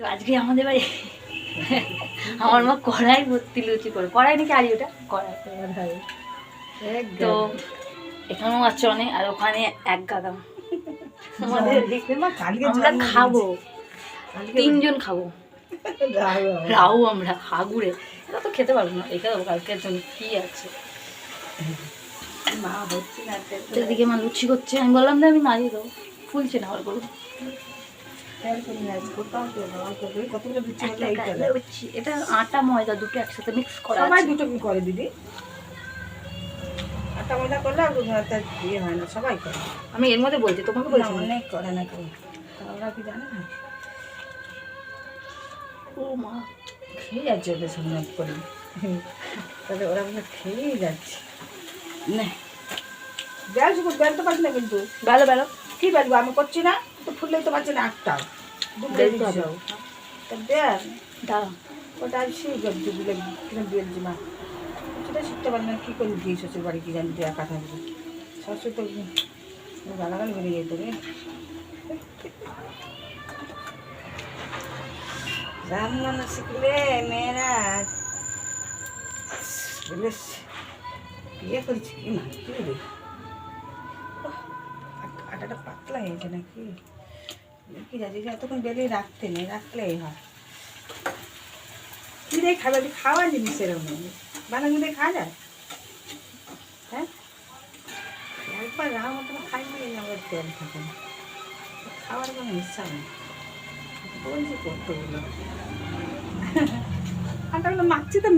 তো আজকে আমাদের বাড়ি আমার মা কড়াই ভর্তি লুচি করে। কড়াই নাকি আড়ি ওটা? কড়াই তো এখানেও আছে অনেক আর ওখানে এক গাদাম আমাদের আমরা খাব। তিনজন খাব। রাও আমরা হাগুড়ে এটা তো খেতে পারব না। দেবো কালকের জন্য কি আছে। মা হচ্ছে না এদিকে মা লুচি করছে। আমি বললাম যে আমি মারিয়ে দেবো। ফুলছে না অল্প অল্প। এটা আটা ময়দা দুটো একসাথে মিক্স করা সবাই দুটো করে দিদি আটা ময়দা করলে আর ইয়ে হয় না সবাই করে। আমি এর মধ্যে বলছি তোমাকে বলছি। অনেক করে না কেউ। ওরা কি জানে? না ও মা খেয়ে যাচ্ছে ওদের সঙ্গে করে। তাহলে ওরা খেয়েই যাচ্ছে। না। বেল বেলতে পারছি না কিন্তু। কি বেলবো আমি করছি না? তো ফুললেই তো পারছি না একটা বেলতে হবে। তা বেল দাঁড়া ওটা আমি সেই গদ্দি কিনে বেলছি না সেটা শিখতে পারি না কী করে দিয়ে শ্বশুর বাড়ি কি জানি কথা বলে শ্বশুর তো গালাগালি বেরিয়ে যেত রে। রান্না না শিখলে মেয়েরা বলে বিয়ে করেছি কি না পাতলা হয়েছে নাকি? কি যাচ্ছে যে এতক্ষণ বেলে রাখতে নেই, রাখলেই হয়। কি দিয়ে খাবে? খাওয়া জিনিস এরকম। বানানো দিয়ে খাওয়া যায়? হ্যাঁ? একবার রাম মতো খাই নিয়ে আমার তেল থাকে খাওয়ার কোনো ইচ্ছা নেই। বলছি কতগুলো আটাগুলো মাখছি তো